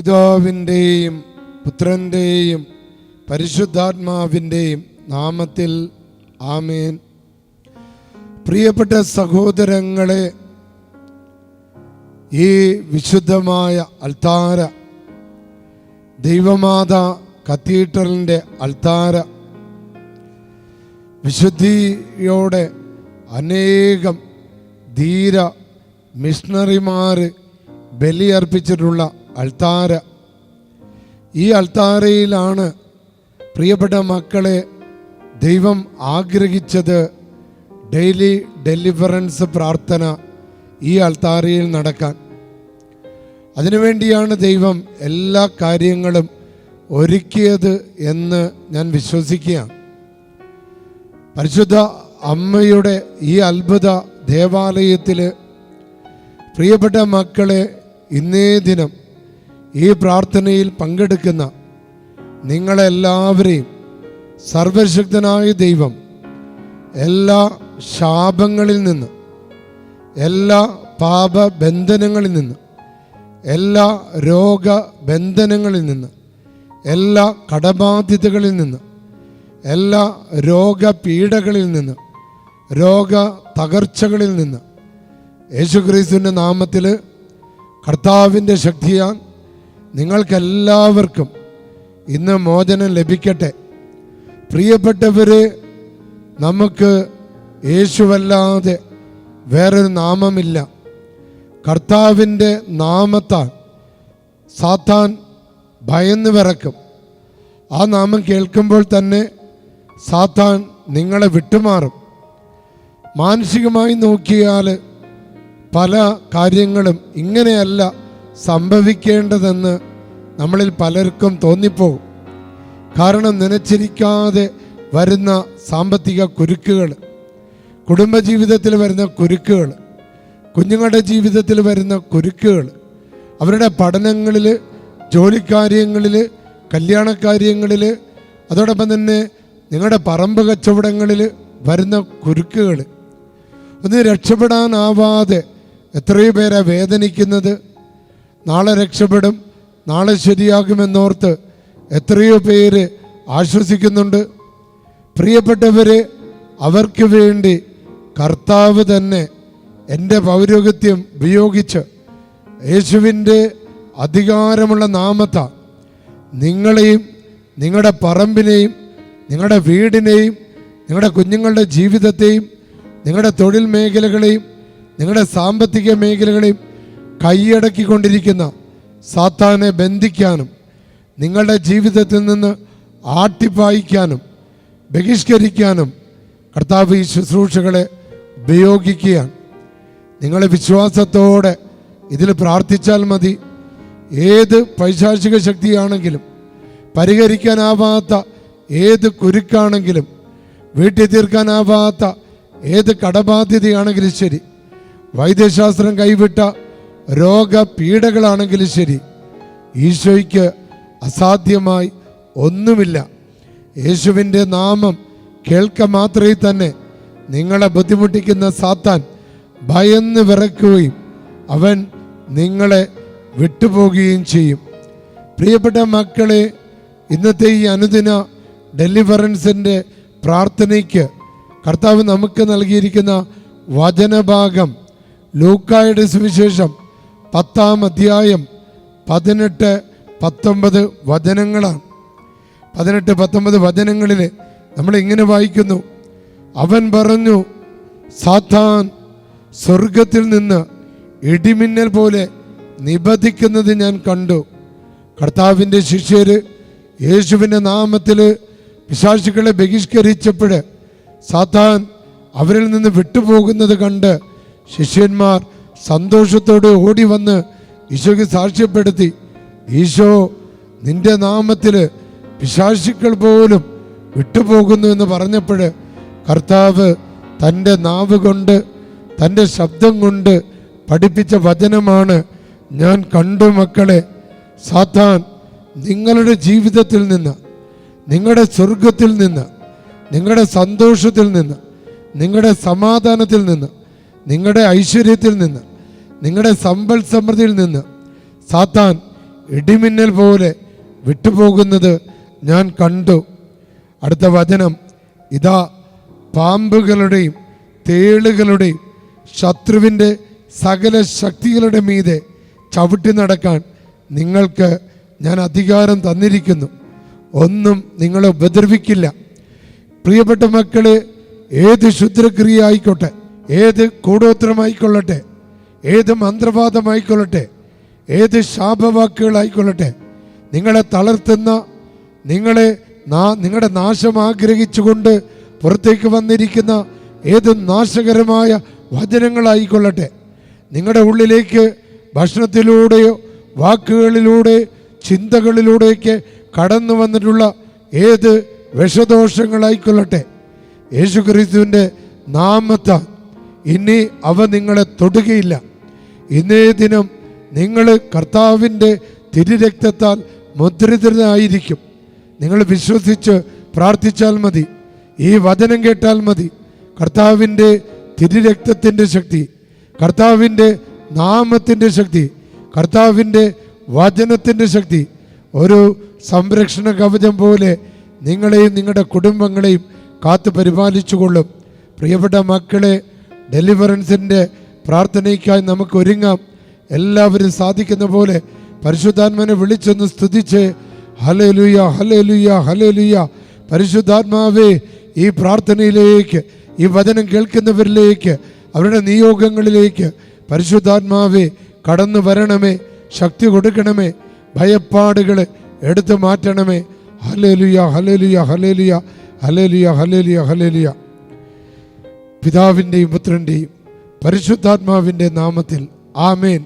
പിതാവിന്റെയും പുത്രന്റെയും പരിശുദ്ധാത്മാവിന്റെയും നാമത്തിൽ ആമേൻ. പ്രിയപ്പെട്ട സഹോദരങ്ങളെ ഈ വിശുദ്ധമായ അൾത്താര ദൈവമാത കത്തീഡ്രലിന്റെ അൾത്താര വിശുദ്ധിയോടെ അനേകം ധീര മിഷണറിമാർ ബലിയർപ്പിച്ചിട്ടുള്ള അൾത്താര. ഈ അൾത്താരയിലാണ് പ്രിയപ്പെട്ട മക്കളെ ദൈവം ആഗ്രഹിച്ചത് ഡെയിലി ഡെലിവറൻസ് പ്രാർത്ഥന ഈ അൾത്താരയിൽ നടക്കാൻ. അതിനുവേണ്ടിയാണ് ദൈവം എല്ലാ കാര്യങ്ങളും ഒരുക്കിയത് എന്ന് ഞാൻ വിശ്വസിക്കുകയാണ്. പരിശുദ്ധ അമ്മയുടെ ഈ അത്ഭുത ദേവാലയത്തിൽ പ്രിയപ്പെട്ട മക്കളെ ഇന്നേ ദിനം ഈ പ്രാർത്ഥനയിൽ പങ്കെടുക്കുന്ന നിങ്ങളെല്ലാവരെയും സർവശക്തനായ ദൈവം എല്ലാ ശാപങ്ങളിൽ നിന്ന് എല്ലാ പാപബന്ധനങ്ങളിൽ നിന്ന് എല്ലാ രോഗബന്ധനങ്ങളിൽ നിന്ന് എല്ലാ കടബാധ്യതകളിൽ നിന്ന് എല്ലാ രോഗപീഠകളിൽ നിന്ന് രോഗ തകർച്ചകളിൽ നിന്ന് യേശുക്രിസ്തുവിന്റെ നാമത്തിൽ കർത്താവിന്റെ ശക്തിയാൽ നിങ്ങൾക്കെല്ലാവർക്കും ഇന്ന് മോചനം ലഭിക്കട്ടെ. പ്രിയപ്പെട്ടവർ നമുക്ക് യേശുവല്ലാതെ വേറൊരു നാമമില്ല. കർത്താവിന്റെ നാമത്താൽ സാത്താൻ ഭയന്ന് വിറക്കും. ആ നാമം കേൾക്കുമ്പോൾ തന്നെ സാത്താൻ നിങ്ങളെ വിട്ടുമാറും. മാനസികമായി നോക്കിയാൽ പല കാര്യങ്ങളും ഇങ്ങനെയല്ല. സംഭവിക്കേണ്ടതെന്ന് നമ്മളിൽ പലർക്കും തോന്നിപ്പോകും. കാരണം നനച്ചിരിക്കാതെ വരുന്ന സാമ്പത്തിക കുരുക്കുകൾ കുടുംബജീവിതത്തിൽ വരുന്ന കുരുക്കുകൾ കുഞ്ഞുങ്ങളുടെ ജീവിതത്തിൽ വരുന്ന കുരുക്കുകൾ അവരുടെ പഠനങ്ങളിൽ ജോലിക്കാര്യങ്ങളിൽ കല്യാണക്കാര്യങ്ങളിൽ അതോടൊപ്പം തന്നെ നിങ്ങളുടെ പറമ്പ് കച്ചവടങ്ങളിൽ വരുന്ന കുരുക്കുകൾ. ഒന്ന് രക്ഷപ്പെടാനാവാതെ എത്രയോ പേരെ വേദനിക്കുന്നത് നാളെ രക്ഷപ്പെടും നാളെ ശരിയാകുമെന്നോർത്ത് എത്രയോ പേര് ആശ്വസിക്കുന്നുണ്ട്. പ്രിയപ്പെട്ടവരെ അവർക്ക് വേണ്ടി കർത്താവ് തന്നെ എന്റെ പൗരോഗത്യം ഉപയോഗിച്ച് യേശുവിന്റെ അധികാരമുള്ള നാമത്ത നിങ്ങളെയും നിങ്ങളുടെ പറമ്പിനെയും നിങ്ങളുടെ വീടിനെയും നിങ്ങളുടെ കുഞ്ഞുങ്ങളുടെ ജീവിതത്തെയും നിങ്ങളുടെ തൊഴിൽ മേഖലകളെയും നിങ്ങളുടെ സാമ്പത്തിക മേഖലകളെയും കൈയടക്കിക്കൊണ്ടിരിക്കുന്ന സാത്താനെ ബന്ധിക്കാനും നിങ്ങളുടെ ജീവിതത്തിൽ നിന്ന് ആട്ടിപ്പായിക്കാനും ബഹിഷ്കരിക്കാനും കർത്താവ് ഈ ശുശ്രൂഷകളെ ഉപയോഗിക്കുകയാണ്. നിങ്ങളെ വിശ്വാസത്തോടെ ഇതിൽ പ്രാർത്ഥിച്ചാൽ മതി. ഏത് പൈശാചിക ശക്തിയാണെങ്കിലും പരിഹരിക്കാനാവാത്ത ഏത് കുരുക്കാണെങ്കിലും വീട്ടിൽ തീർക്കാനാവാത്ത ഏത് കടബാധ്യതയാണെങ്കിലും ശരി. വൈദ്യശാസ്ത്രം കൈവിട്ട രോഗപീഠകളാണെങ്കിലും ശരി. ഈശോയ്ക്ക് അസാധ്യമായി ഒന്നുമില്ല. യേശുവിന്റെ നാമം കേൾക്ക മാത്രമേ തന്നെ നിങ്ങളെ ബുദ്ധിമുട്ടിക്കുന്ന സാത്താൻ ഭയന്ന് വിറക്കുകയും അവൻ നിങ്ങളെ വിട്ടുപോകുകയും ചെയ്യും. പ്രിയപ്പെട്ട മക്കളെ ഇന്നത്തെ ഈ അനുദിന ഡെലിവറൻസിന്റെ പ്രാർത്ഥനയ്ക്ക് കർത്താവ് നമുക്ക് നൽകിയിരിക്കുന്ന വചനഭാഗം ലൂക്കായുടെ സുവിശേഷം പത്താം അധ്യായം പതിനെട്ട് പത്തൊമ്പത് വചനങ്ങളാണ്. പതിനെട്ട് പത്തൊമ്പത് വചനങ്ങളിൽ നമ്മൾ ഇങ്ങനെ വായിക്കുന്നു. അവൻ പറഞ്ഞു സാത്താൻ സ്വർഗത്തിൽ നിന്ന് ഇടിമിന്നൽ പോലെ നിബന്ധിക്കുന്നത് ഞാൻ കണ്ടു. കർത്താവിന്റെ ശിഷ്യര് യേശുവിന്റെ നാമത്തിൽ പിശാചുക്കളെ ബഹിഷ്കരിച്ചപ്പോൾ സാത്താൻ അവരിൽ നിന്ന് വിട്ടുപോകുന്നത് കണ്ട് ശിഷ്യന്മാർ സന്തോഷത്തോടെ ഓടി വന്ന് ഈശോയ്ക്ക് സാക്ഷ്യപ്പെടുത്തി ഈശോ നിന്റെ നാമത്തിൽ പിശാശിക്കൾ പോലും വിട്ടുപോകുന്നു എന്ന് പറഞ്ഞപ്പോൾ കർത്താവ് തന്റെ നാവ് കൊണ്ട് തന്റെ ശബ്ദം കൊണ്ട് പഠിപ്പിച്ച വചനമാണ് ഞാൻ കണ്ടു മക്കളെ സാത്താൻ നിങ്ങളുടെ ജീവിതത്തിൽ നിന്ന് നിങ്ങളുടെ സ്വർഗത്തിൽ നിന്ന് നിങ്ങളുടെ സന്തോഷത്തിൽ നിന്ന് നിങ്ങളുടെ സമാധാനത്തിൽ നിന്ന് നിങ്ങളുടെ ഐശ്വര്യത്തിൽ നിന്ന് നിങ്ങളുടെ സമ്പൽ സമൃദ്ധിയിൽ നിന്ന് സാത്താൻ ഇടിമിന്നൽ പോലെ വിട്ടുപോകുന്നത് ഞാൻ കണ്ടു. അടുത്ത വചനം ഇതാ പാമ്പുകളുടെയും തേളുകളുടെയും ശത്രുവിന്റെ സകല ശക്തികളുടെ മീതെ ചവിട്ടി നടക്കാൻ നിങ്ങൾക്ക് ഞാൻ അധികാരം തന്നിരിക്കുന്നു. ഒന്നും നിങ്ങളെ ഉപദ്രവിക്കില്ല. പ്രിയപ്പെട്ട മക്കളെ ഏത് ശുദ്രക്രിയ ആയിക്കോട്ടെ ഏത് കൂടോത്രമായിക്കൊള്ളട്ടെ ഏത് മന്ത്രവാദമായിക്കൊള്ളട്ടെ ഏത് ശാപവാക്കുകളായിക്കൊള്ളട്ടെ നിങ്ങളെ തളർത്തുന്ന നിങ്ങളെ നിങ്ങളുടെ നാശം ആഗ്രഹിച്ചുകൊണ്ട് പുറത്തേക്ക് വന്നിരിക്കുന്ന ഏത് നാശകരമായ വചനങ്ങളായിക്കൊള്ളട്ടെ നിങ്ങളുടെ ഉള്ളിലേക്ക് ഭക്ഷണത്തിലൂടെയോ വാക്കുകളിലൂടെ ചിന്തകളിലൂടെയൊക്കെ കടന്നു വന്നിട്ടുള്ള ഏത് വിഷദോഷങ്ങളായിക്കൊള്ളട്ടെ യേശുക്രിസ്തുവിന്റെ നാമത്ത ഇനി അവ നിങ്ങളെ തൊടുകയില്ല. ഇന്നേ ദിനം നിങ്ങൾ കർത്താവിന്റെ തിരുരക്തത്താൽ മുദ്രിതരായിരിക്കും നിങ്ങൾ വിശ്വസിച്ച് പ്രാർത്ഥിച്ചാൽ മതി. ഈ വചനം കേട്ടാൽ മതി. കർത്താവിന്റെ തിരുരക്തത്തിന്റെ ശക്തി കർത്താവിന്റെ നാമത്തിന്റെ ശക്തി കർത്താവിന്റെ വചനത്തിന്റെ ശക്തി ഒരു സംരക്ഷണ കവചം പോലെ നിങ്ങളെയും നിങ്ങളുടെ കുടുംബങ്ങളെയും കാത്തു പരിപാലിച്ചുകൊള്ളും. പ്രിയപ്പെട്ട മക്കളെ ഡെലിവറൻസിന്റെ പ്രാർത്ഥനയ്ക്കായി നമുക്ക് ഒരുങ്ങാം. എല്ലാവരും സാധിക്കുന്ന പോലെ പരിശുദ്ധാത്മാനെ വിളിച്ചൊന്ന് സ്തുതിച്ച് ഹലലുയ ഹലലുയ ഹലലുയ പരിശുദ്ധാത്മാവേ ഈ പ്രാർത്ഥനയിലേക്ക് ഈ വചനം കേൾക്കുന്നവരിലേക്ക് അവരുടെ നിയോഗങ്ങളിലേക്ക് പരിശുദ്ധാത്മാവേ കടന്നു വരണമേ ശക്തി കൊടുക്കണമേ ഭയപ്പാടുകൾ എടുത്തു മാറ്റണമേ. Hallelujah hallelujah hallelujah hallelujah hallelujah hallelujah പിതാവിന്റെയും പുത്രന്റെയും പരിശുദ്ധാത്മാവിന്റെ നാമത്തിൽ. ആമേൻ.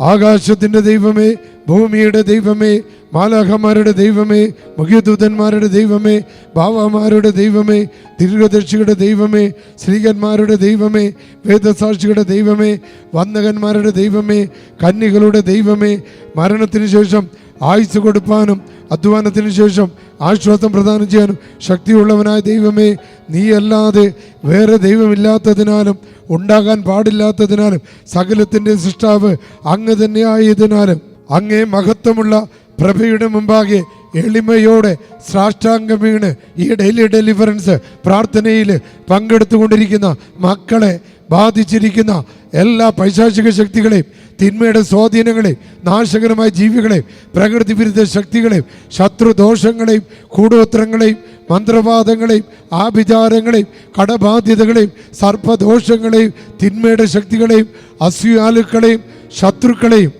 ആകാശത്തിന്റെ ദൈവമേ ഭൂമിയുടെ ദൈവമേ മാലാഖമാരുടെ ദൈവമേ മുഖ്യദൂതന്മാരുടെ ദൈവമേ ബാവാമാരുടെ ദൈവമേ ദീർഘദർശിയുടെ ദൈവമേ സ്ത്രീകന്മാരുടെ ദൈവമേ വേദസാക്ഷികളുടെ ദൈവമേ വന്ദകന്മാരുടെ ദൈവമേ കന്നികളുടെ ദൈവമേ മരണത്തിന് ശേഷം ആയുസ് കൊടുപ്പാനും അധ്വാനത്തിന് ശേഷം ആശ്വാസം പ്രദാനം ചെയ്യാനും ശക്തിയുള്ളവനായ ദൈവമേ നീയല്ലാതെ വേറെ ദൈവമില്ലാത്തതിനാലും ഉണ്ടാകാൻ പാടില്ലാത്തതിനാലും സകലത്തിന്റെ സൃഷ്ടാവ് അങ്ങ് തന്നെയായതിനാലും അങ്ങേ മഹത്വമുള്ള പ്രഭയുടെ മുമ്പാകെ എളിമയോടെ സാഷ്ടാംഗം വീണ് ഈ ഡെയിലി ഡെലിവറൻസ് പ്രാർത്ഥനയിൽ പങ്കെടുത്തുകൊണ്ടിരിക്കുന്ന മക്കളെ ബാധിച്ചിരിക്കുന്ന എല്ലാ പൈശാചിക ശക്തികളെയും തിന്മയുടെ സ്വാധീനങ്ങളെയും നാശകരമായ ജീവികളെയും പ്രകൃതി വിരുദ്ധ ശക്തികളെയും ശത്രുദോഷങ്ങളെയും കൂടോത്രങ്ങളെയും മന്ത്രവാദങ്ങളെയും ആഭിചാരങ്ങളെയും കടബാധ്യതകളെയും സർപ്പദോഷങ്ങളെയും തിന്മയുടെ ശക്തികളെയും അസ്യാലുക്കളെയും ശത്രുക്കളെയും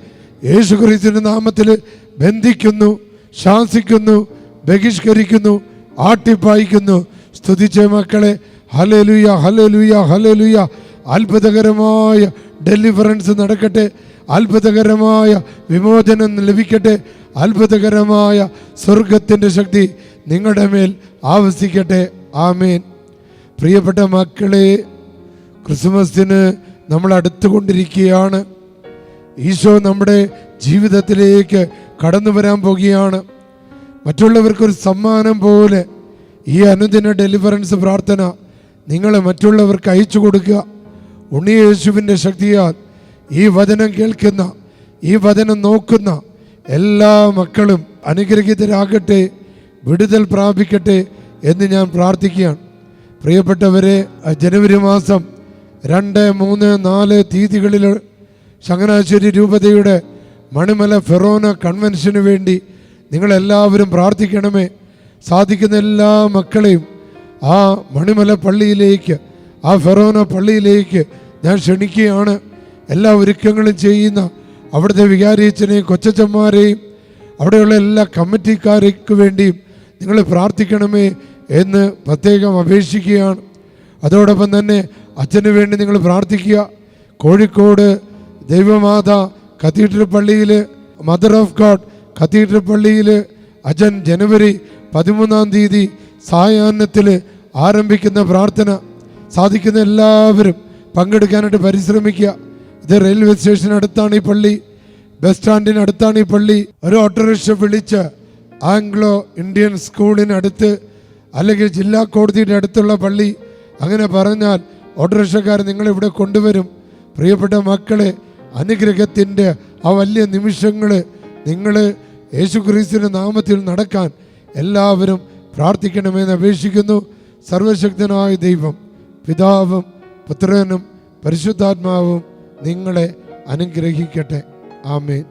യേശുക്രിസ്തുവിന്റെ നാമത്തിൽ ബന്ധിക്കുന്നു ശാസിക്കുന്നു ബഹിഷ്കരിക്കുന്നു ആട്ടിപ്പായിക്കുന്നു. സ്തുതിച്ച മക്കളെ. ഹലലുയ ഹലലുയ ഹലലുയ അത്ഭുതകരമായ ഡെലിവറൻസ് നടക്കട്ടെ. അത്ഭുതകരമായ വിമോചനം ലഭിക്കട്ടെ. അത്ഭുതകരമായ സ്വർഗത്തിന്റെ ശക്തി നിങ്ങളുടെ മേൽ ആവസിക്കട്ടെ. ആമേൻ. പ്രിയപ്പെട്ട മക്കളെ ക്രിസ്മസിന് നമ്മൾ അടുത്തുകൊണ്ടിരിക്കുകയാണ്. ഈശോ നമ്മുടെ ജീവിതത്തിലേക്ക് കടന്നു വരാൻ പോകുകയാണ്. മറ്റുള്ളവർക്കൊരു സമ്മാനം പോലെ ഈ അനുദിന ഡെലിവറൻസ് പ്രാർത്ഥന നിങ്ങളെ മറ്റുള്ളവർക്ക് അയച്ചു കൊടുക്കുക. ഉണ്ണിയേശുവിന്റെ ശക്തിയാൽ ഈ വചനം കേൾക്കുന്ന ഈ വചനം നോക്കുന്ന എല്ലാ മക്കളും അനുഗ്രഹീതരാകട്ടെ വിടുതൽ പ്രാപിക്കട്ടെ എന്ന് ഞാൻ പ്രാർത്ഥിക്കുകയാണ്. പ്രിയപ്പെട്ടവരെ ജനുവരി മാസം രണ്ട് മൂന്ന് നാല് തീയതികളിൽ ചങ്ങനാശ്ശേരി രൂപതയുടെ മണിമല ഫെറോന കൺവെൻഷന് വേണ്ടി നിങ്ങളെല്ലാവരും പ്രാർത്ഥിക്കണമേ. സാധിക്കുന്ന എല്ലാ മക്കളെയും ആ മണിമല പള്ളിയിലേക്ക് ആ ഫെറോന പള്ളിയിലേക്ക് ഞാൻ ക്ഷണിക്കുകയാണ്. എല്ലാ ഒരുക്കങ്ങളും ചെയ്യുന്ന അവിടുത്തെ വികാരിയച്ഛനെയും കൊച്ചച്ചന്മാരെയും അവിടെയുള്ള എല്ലാ കമ്മിറ്റിക്കാർക്ക് വേണ്ടിയും നിങ്ങൾ പ്രാർത്ഥിക്കണമേ എന്ന് പ്രത്യേകം അപേക്ഷിക്കുകയാണ്. അതോടൊപ്പം തന്നെ അച്ഛന് വേണ്ടി നിങ്ങൾ പ്രാർത്ഥിക്കുക. കോഴിക്കോട് ദൈവമാത കത്തീഡ്രൽ പള്ളിയിൽ മദർ ഓഫ് ഗോഡ് കത്തീഡ്രൽ പള്ളിയിൽ അജൻ ജനുവരി പതിമൂന്നാം തീയതി സായാഹ്നത്തിൽ ആരംഭിക്കുന്ന പ്രാർത്ഥന സാധിക്കുന്ന എല്ലാവരും പങ്കെടുക്കാനായിട്ട് പരിശ്രമിക്കുക. ഇത് റെയിൽവേ സ്റ്റേഷൻ അടുത്താണ് ഈ പള്ളി. ബസ് സ്റ്റാൻഡിന് അടുത്താണ് ഈ പള്ളി. ഒരു ഓട്ടോറിക്ഷ വിളിച്ച് ആംഗ്ലോ ഇന്ത്യൻ സ്കൂളിനടുത്ത് അല്ലെങ്കിൽ ജില്ലാ കോടതിയുടെ അടുത്തുള്ള പള്ളി. അങ്ങനെ പറഞ്ഞാൽ ഓട്ടോറിക്ഷക്കാർ നിങ്ങളിവിടെ കൊണ്ടുവരും. പ്രിയപ്പെട്ട മക്കളെ അനുഗ്രഹത്തിന്റെ ആ വലിയ നിമിഷങ്ങൾ നിങ്ങൾ യേശുക്രിസ്തുവിന്റെ നാമത്തിൽ നടക്കാൻ എല്ലാവരും പ്രാർത്ഥിക്കണമെന്ന് അപേക്ഷിക്കുന്നു. സർവശക്തനായ ദൈവം പിതാവും പുത്രനും പരിശുദ്ധാത്മാവും നിങ്ങളെ അനുഗ്രഹിക്കട്ടെ. ആമേൻ.